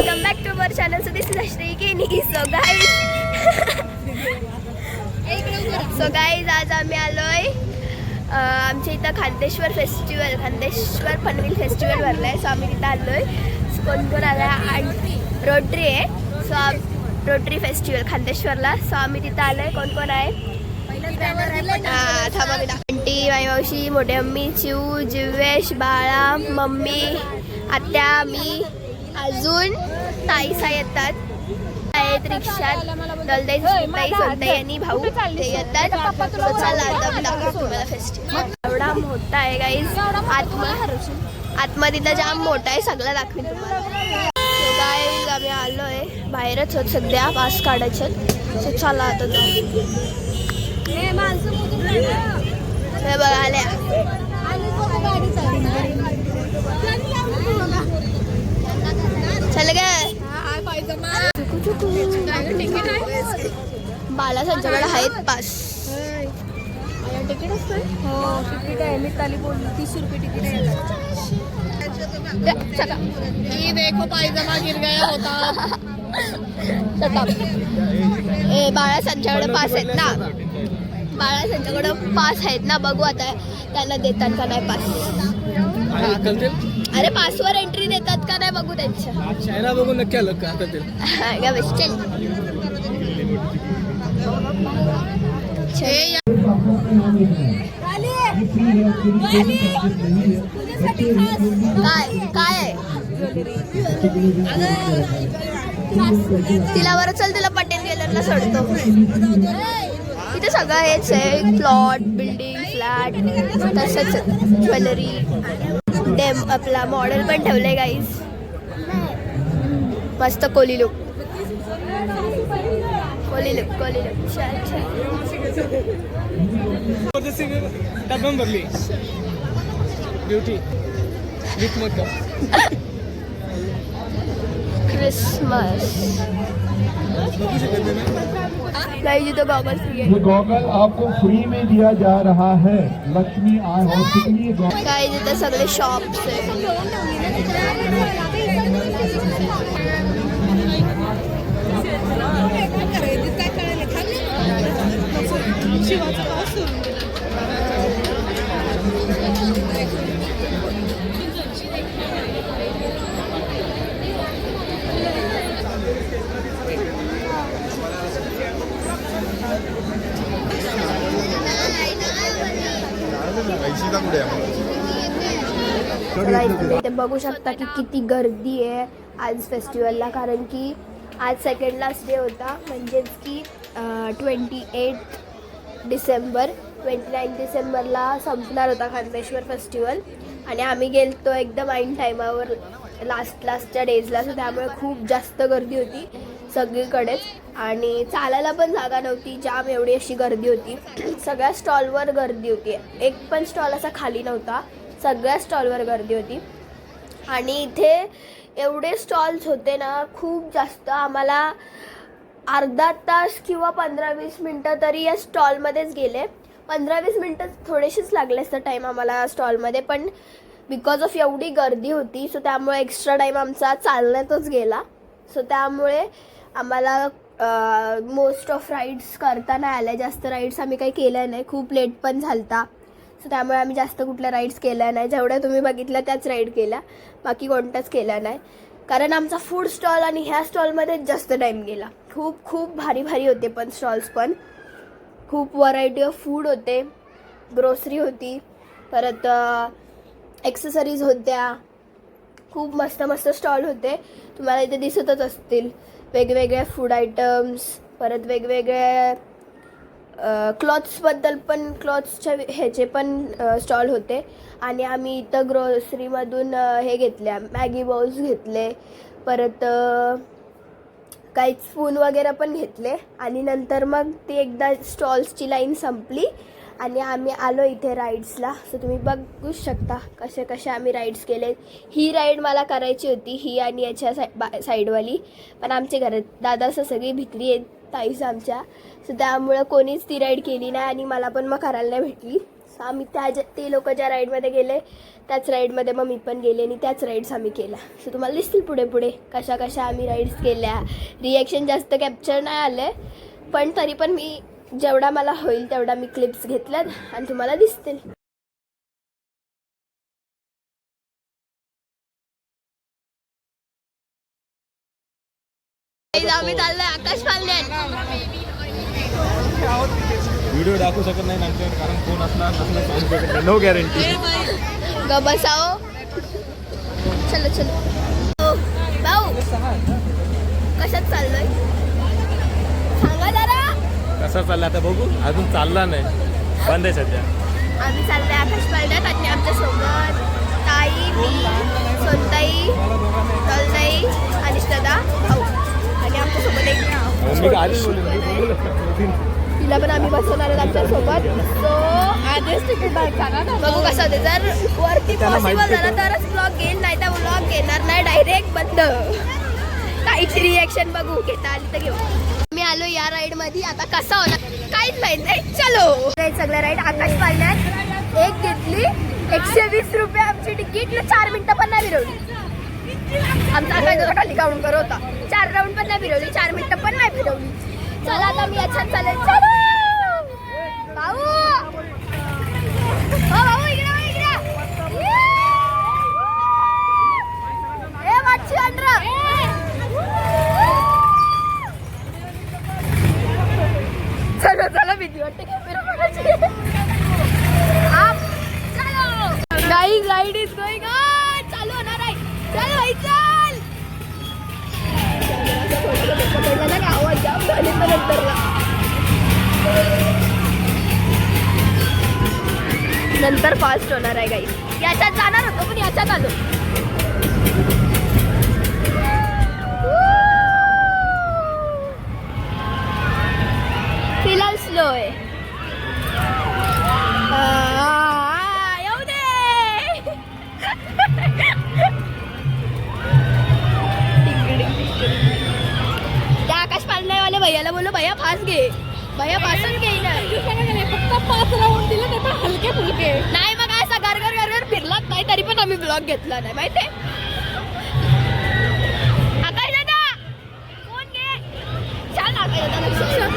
Welcome back to our channel so this is Ashri Kenny so guys so guys आज आम्ही आलोय आमच्या इथं खांदेश्वर फेस्टिवल खांदेश्वर पनवेल फेस्टिवल भरलाय. सो आम्ही तिथं आलोय. कोण कोण आला? आणि रोटरी आहे. सो रोटरी फेस्टिवल खांदेश्वरला सो आम्ही तिथं आलोय. कोण कोण आहे? थांबा मी आंटी माई मावशी मोठी मम्मी चिऊ जिवेश बाळा मम्मी आत्या मी अजून ताईसा येतात. आहेत रिक्षात. दलदाई ताई सोनताई आणि भाऊ ते येतात. चला आता फेस्टिवल एवढा मोठा आहे गाईज आतमध्ये आतमध्ये तिथं जाम मोठा आहे सगळं दाखवीन तुम्हाला. आम्ही आलोय. बाहेरच होत सध्या पास काढायचे सो चला आता जाऊ. हे बघा आल्या चल ग बाला त्यांच्याकडे आहेत पास हो तिकीट आहे. मी बोलली तीस रुपये तिकीट आहे ये देखो पायजमा गिर गया होता. ए बाळा त्यांच्याकडे पास आहेत ना. बाळा त्यांच्याकडे पास आहेत ना. बघू आता त्यांना देतात का नाही पास अरे पासवर एंट्री देतात का नाही बघू त्यांच्या. चेहरा बघून नक्की आलं का चल. काय काय आहे तिला बरं चल तिला पटेल गेलरला सोडतो. तिथे सगळं हेच आहे प्लॉट बिल्डिंग फ्लॅट तसंच ज्वेलरी डेम आपला मॉडेल पण ठेवलंय गाईज मस्त कोली लोक कोली लुक कोली लुक छान छान टाकून बघली beauty with makeup Christmas guys इथं गॉगल फ्री आहे ये गॉगल आपको फ्री में दिया जा रहा है। लक्ष्मी आई हॉस्पिटल ये गॉगल गाईज इथं सगळे शॉप्स आहे इथे बघू शकता की किती गर्दी आहे आज फेस्टिवलला कारण की आज सेकंड लास्ट डे होता. म्हणजेच की twenty eight December twenty nine डिसेंबरला संपणार होता खांदेश्वर फेस्टिवल आणि आम्ही गेलतो एकदम ऐन टायमावर लास्ट लास्टच्या डेजला सो त्यामुळे खूप जास्त गर्दी होती सगळीकडेच. आणि चालायला पण जागा नव्हती जाम एवढी अशी गर्दी होती. सगळ्या स्टॉलवर गर्दी होती. एक पण स्टॉल असा खाली नव्हता. सगळ्या स्टॉलवर गर्दी होती. आणि इथे एवढे स्टॉल्स होते ना खूप जास्त आम्हाला अर्धा तास किंवा पंधरा वीस मिनटं तरी या स्टॉलमध्येच गेले. पंधरा वीस मिनटं थोडेसेच लागले असतं टाईम आम्हाला स्टॉलमध्ये पण बिकॉज ऑफ एवढी गर्दी होती सो त्यामुळे एक्स्ट्रा टाईम आमचा चालण्यातच गेला. सो त्यामुळे आम्हाला मोस्ट ऑफ राईड्स करता नाही आल्या. जास्त राईड्स आम्ही काही केल्या नाही. खूप लेट पण झालता. सो त्यामुळे आम्ही जास्त कुठल्या राईड्स केल्या नाही. जेवढ्या तुम्ही बघितल्या त्याच राईड केल्या. बाकी कोणत्याच केल्या नाही. कारण आमचा फूड स्टॉल आणि ह्या स्टॉलमध्येच जास्त टाईम गेला. खूप खूप भारी भारी होते पण स्टॉल्स पण. खूप व्हरायटी ऑफ फूड होते. ग्रोसरी होती. परत एक्सेसरीज होत्या. खूप मस्त मस्त स्टॉल होते. तुम्हाला इथे दिसतच असतील. वेगवेगळ्या फूड आयटम्स परत वेगवेगळ्या क्लॉथ्सबद्दल पण क्लॉथ्सच्या ह्याचे पण स्टॉल होते. आणि आम्ही इथं ग्रोसरीमधून हे घेतल्या मॅगी बॉल्स घेतले. परत काही स्पून वगैरे पण घेतले. आणि नंतर मग ती एकदा स्टॉल्सची लाईन संपली. आणि आम्ही आलो इथे राईड्सला सो तुम्ही बघूच शकता कसे कसे आम्ही राईड्स केले. ही राईड मला करायची होती ही आणि याच्या साई बा साईडवाली पण आमच्या घरात दादा असं सगळी भित्री आहेत ताईस आमच्या. सो त्यामुळं कोणीच ती राईड केली नाही आणि मला पण मग करायला नाही भेटली. आम्ही त्या ज्या- ते लोक ज्या राईडमध्ये गेले त्याच राईडमध्ये मग मी पण गेले आणि त्याच राईड्स आम्ही केल्या. सो तुम्हाला दिसतील पुढे पुढे कशा कशा आम्ही राईड्स केल्या. रिॲक्शन जास्त कॅप्चर नाही आले पण तरी पण मी जेवढा मला होईल तेवढा मी क्लिप्स घेतल्यात आणि तुम्हाला दिसतील. आम्ही चाललोय आकाश पालण्यात व्हिडिओ दाखवू शकत नाही नंतर कारण फोन असणार नसणार नो गॅरंटी ग बसाओ. चलो चलो. भाऊ कशात चाललोय? सांगा जरा. कसा चालला आता बघू. अजून चालला नाही. बंद आहे सध्या. आम्ही चाललोय आकाश पालण्यात आणि आमच्यासोबत ताई मी सोनताई तलताई आणि दादा भाऊ. आणि आमच्यासोबत एक मी मी. तिला पण आम्ही बसवणार आहोत आमच्यासोबत सो आधीच तिकीट बघू कसं होते जर वरती पॉसिबल माहिती झालं तरच ब्लॉग घेईल नाही तर ब्लॉग घेणार नाही. डायरेक्ट बंद. काहीची रिएक्शन बघू. घेता आली तर घेऊ. आलो या राईडमध्ये आता कसा होता काहीच माहीत नाही. चलो. सगळं राईड आकाश पाळण्यात एक घेतली. एकशे वीस रुपये आमची तिकीट चार मिनिटं पण नाही फिरवली. आमचा काय दादा खाली काउंट करत होता. चार राऊंड पण नाही फिरवली. चार मिनिटं पण नाही फिरवली. चला आता मी याच्यात चालेल. चलो! भाऊ! हो भाऊ इकडे इकडे ए मच्छी अंड्र झाला भीती वाटते गाईज इज चालू. होणार आहे चल भाई चल आवाज जाम झाले नंतरला नंतर फास्ट होणार आहे गाई याच्यात जाणार होतो पण याच्यात आलो. फिलहाल येऊ दे. त्या आकाश भैयाला बोललो भैया फास्ट घे. भैया फास्ट घे फक्त पाच राऊंड दिले हलके फुलके नाही मग असा गरगर गरगर फिरलाच नाही तरी पण आम्ही ब्लॉग घेतला नाही माहिती आकाश दादा घे छान आकाश दादा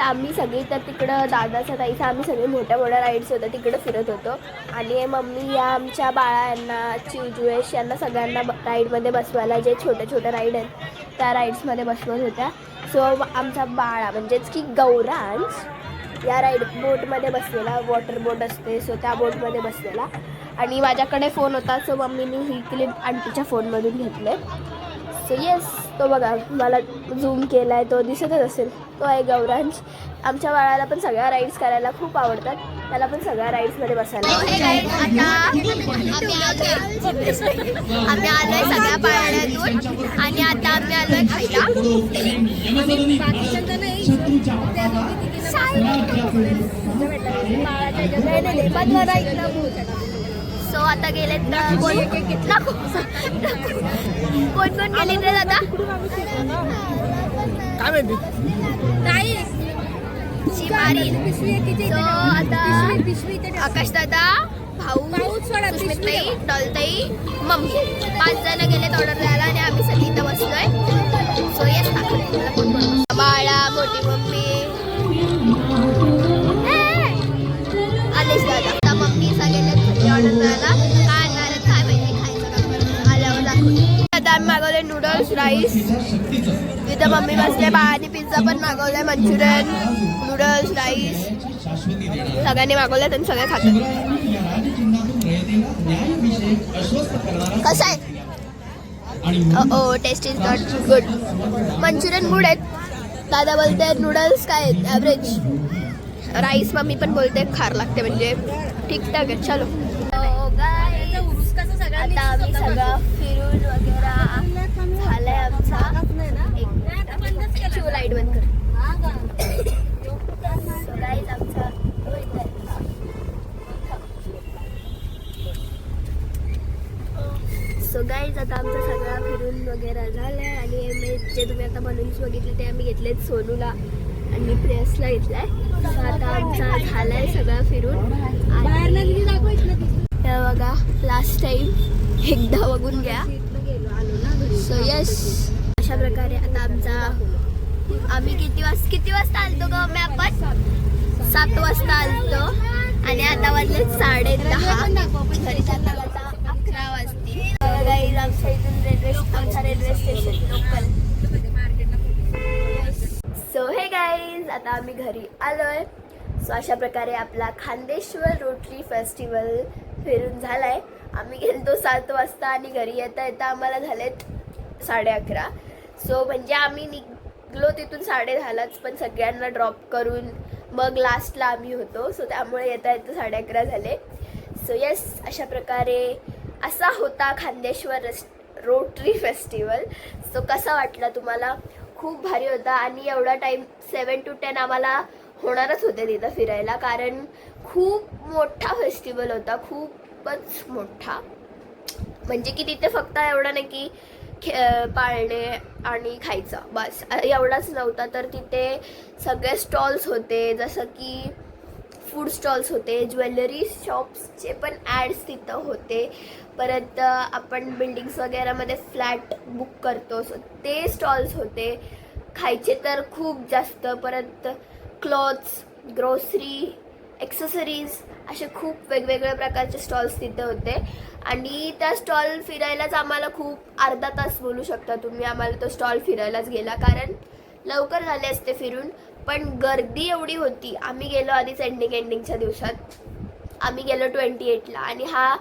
आम्ही सगळी तर तिकडं दादाचा ताईचा आम्ही सगळे मोठ्या मोठ्या राईड्स होत्या तिकडं फिरत होतो. आणि मम्मी या आमच्या बाळा यांना यांना सगळ्यांना राईडमध्ये बसवायला जे छोट्या छोट्या राईड आहेत त्या राईड्समध्ये बसवत होत्या. सो आमचा बाळा म्हणजेच की गौरांश या राईड बोटमध्ये बसलेला वॉटर बोट असते सो त्या बोटमध्ये बसलेला. आणि माझ्याकडे फोन होता सो मम्मीने ही क्लिप आंटीच्या फोनमधून घेतले. सो येस तो बघा मला झूम केला आहे तो दिसतच असेल. तो आहे गौरांश. आमच्या बाळाला पण सगळ्या राईड्स करायला खूप आवडतात. त्याला पण सगळ्या राईड्समध्ये बसायला आम्ही आलोय. सगळ्या पाळण्यातून. आणि आता आम्ही आलोय खायला. सो आता गेलेत तर कोण. कोण गेले रे दादा? काय माहिती? सो आता आकाश दादा भाऊ सुष्मिताई डॉलताई मम्मी. पाच जण गेलेत ऑर्डर द्यायला आणि आम्ही सगळी इथं बसलोय. सो येस बाळा मोठी मम्मी मागवले नूडल्स राईस तिथं मम्मी बसले बाळाने पिझ्झा पण मागवलाय मंचुरियन नूडल्स राईस सगळ्यांनी मागवलं आणि सगळे खातात. कसं आहे? ओ taste is not good Manchurian good आहेत. दादा बोलते नूडल्स काय आहेत? ॲव्हरेज राईस मम्मी पण बोलते खार लागते म्हणजे. ठीकठाक आहे चलो. आता आम्ही सगळं फिरून वगैरे झालंय आमचा एक शिव लाइट बंद कर सो गाईज आता आमचं सगळं फिरून वगैरे झालं आहे आणि मी जे तुम्ही आता बलून्स बघितले ते आम्ही घेतलेत सोनूला आणि प्रेसला घेतलाय. सो आता आमचा झालाय सगळं फिरून आणि बघा लास्ट टाइम एकदा बघून घ्या. सो यस अशा प्रकारे आता आमचा आम्ही किती वाजता किती वाजता आलतो ग? मी आपण सात वाजता आलतो. आणि आता वाजले साडे दहा. घरी जाता जाता अकरा वाजतील. गाईज आमच्या इथून रेल्वे आमचा रेल्वे स्टेशन लोकल सो हे गाईज आता आम्ही घरी आलोय. सो अशा प्रकारे आपला खांदेश्वर रोटरी फेस्टिवल फिरून झालाय. आम्ही गेलतो सात वाजता आणि घरी येता येता आम्हाला झालेत साडे अकरा. सो म्हणजे आम्ही निघलो तिथून साडे दहालाच पण सगळ्यांना ड्रॉप करून मग लास्टला आम्ही होतो. सो त्यामुळे येता येता साडे अकरा झाले. सो येस अशा प्रकारे असा होता Khandeshwar race Rotary festival so कसा वाटला तुम्हाला? खूप भारी होता आणि एवढा टाईम सेवन टू टेन आम्हाला होणारच होते तिथं फिरायला. कारण खूप मोठा फेस्टिवल होता. खूपच मोठा. म्हणजे की तिथे फक्त एवढं नाही की खे पाळणे आणि खायचं. बस. एवढाच नव्हता तर तिथे सगळे स्टॉल्स होते. जसं की फूड स्टॉल्स होते ज्वेलरी शॉप्सचे पण ॲड्स तिथं होते. परत आपण बिल्डिंग्स वगैरेमध्ये फ्लॅट बुक करतो. सो ते स्टॉल्स होते. खायचे तर खूप जास्त. परत क्लॉथ्स ग्रोसरी एक्सेसरीज असे खूप वेगवेगळ्या प्रकारचे स्टॉल्स तिथे होते. आणि त्या स्टॉल फिरायलाच आम्हाला खूप अर्धा तास बोलू शकता तुम्ही. आम्हाला तो स्टॉल फिरायलाच गेला. कारण लवकर झाले असते फिरून. पण गर्दी एवढी होती. आम्ही गेलो आधीच एंडिंग एंडिंगच्या दिवसात. आम्ही गेलो ट्वेंटी एटला आणि हा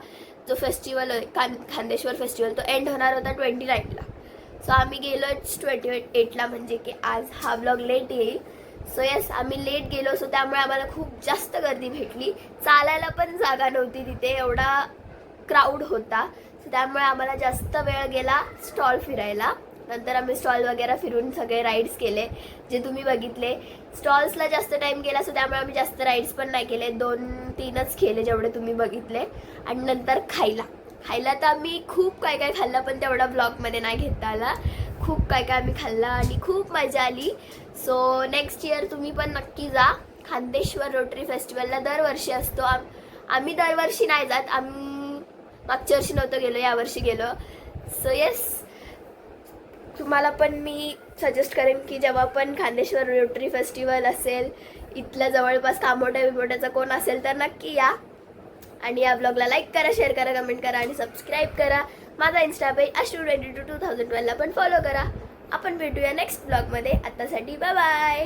जो फेस्टिवल आहे खान खांदेश्वर फेस्टिवल तो एंड होणार होता ट्वेंटी नाईनला सो आम्ही गेलोच ट्वेंटी एटला म्हणजे की आज हा ब्लॉग लेट येईल. सो येस आम्ही लेट गेलो सो त्यामुळे आम्हाला खूप जास्त गर्दी भेटली. चालायला पण जागा नव्हती तिथे एवढा क्राऊड होता. सो त्यामुळे आम्हाला जास्त वेळ गेला स्टॉल फिरायला. नंतर आम्ही स्टॉल वगैरे फिरून सगळे राईड्स केले जे तुम्ही बघितले. स्टॉल्सला जास्त टाईम गेला सो त्यामुळे आम्ही जास्त राईड्स पण नाही केले. दोन तीनच केले जेवढे तुम्ही बघितले. आणि नंतर खायला. खायला तर आम्ही खूप काय काय खाल्लं पण तेवढा ब्लॉगमध्ये नाही घेता आला. खूप काय काय आम्ही खाल्लं आणि खूप मजा आली. सो नेक्स्ट इयर तुम्ही पण नक्की जा. खांदेश्वर रोटरी फेस्टिवलला दरवर्षी असतो. आम आम्ही दरवर्षी नाही जात. आम मागच्या वर्षी नव्हतं गेलो यावर्षी गेलो. सो येस तुम्हाला पण मी सजेस्ट करेन की जेव्हा पण खांदेश्वर रोटरी फेस्टिवल असेल इथल्या जवळपास कामोट्या बिमोट्याचा कोण असेल तर नक्की या. आणि या ब्लॉगला लाईक करा शेअर करा कमेंट करा आणि सबस्क्राईब करा. माझा insta page Ashru twenty two two thousand ट्वेल्वला पण फॉलो करा. आपण भेटूया नेक्स्ट ब्लॉगमध्ये आत्तासाठी बाय बाय